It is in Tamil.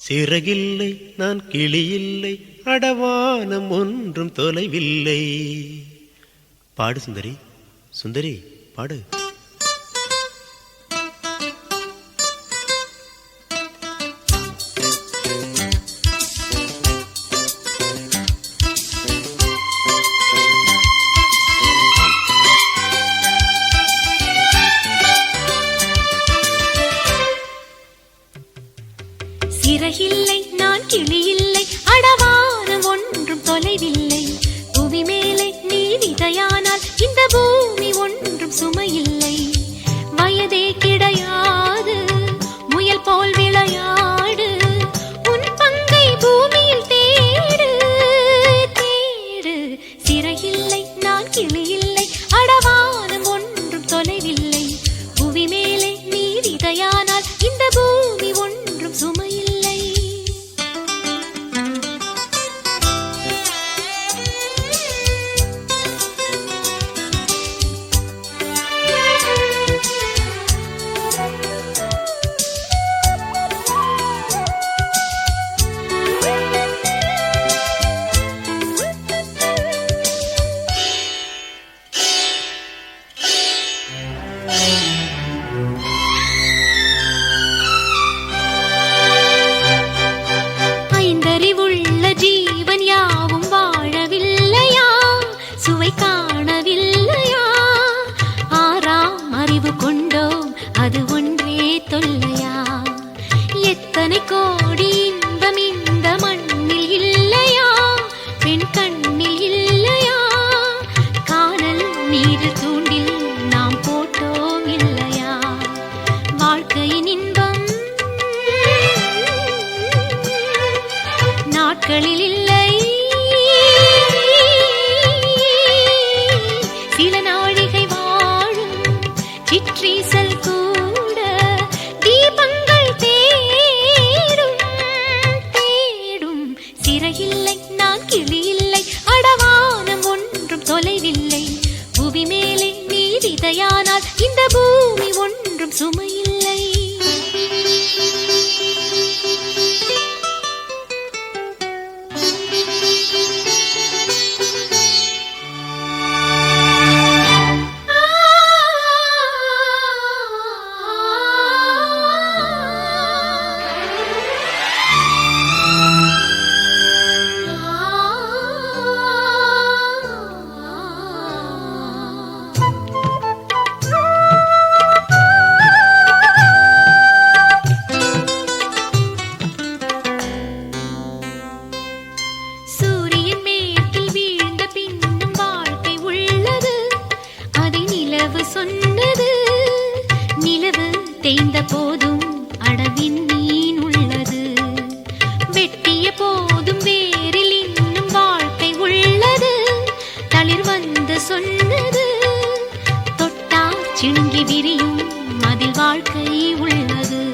சிறகில்லை நான் கிளியில்லை அடவானம் ஒன்றும் தொலைவில்லை. பாடு சுந்தரி சுந்தரி பாடு. சிறகில்லை நான் கிளியில்லை. அடவானம் ஒன்றும் தொலைவில்லை. புவி மேலே நீ விதையானால் இந்த பூமி ஒன்றும் சுமையில்லை. வயதே கிடையாது முயல் போல் விளையாடு. உன் பங்கை பூமியில் தேடு தேடு. சிறகில்லை நான் கிளியில் அறிவுள்ள ஜீவன் யாவும் வாழவில்லையா? சுவை காணவில்லையா? ஆறாம் அறிவு கொண்டோம் அது ஒன்றே தொல்லையா? எத்தனை கோடி இன்பம் இந்த மண்ணில் இல்லையா? பெண் கண்ணில் இல்லையா? காணல் தூண்டில் நாம் போட்டோம் இல்லையா? நாட்களில் இல்லை. சில நாழிகை வாழும் சிற்றீசல் கூட தீபங்கள் தேடும் தேடும். சிறையில்லை நான் கிளியில்லை. அடவானம் ஒன்றும் தொலைவில்லை. புவி மேலே நீ விதையானால் இந்த பூமி ஒன்றும் சுமையில்லை. தேய்ந்த போதும் அடவின் மீன் உள்ளது. வெட்டிய போதும் வேரில் இன்னும் வாழ்க்கை உள்ளது. தளிர் வந்து சொன்னது தொட்டா சிணுங்கி விரியும் அதில் வாழ்க்கை உள்ளது.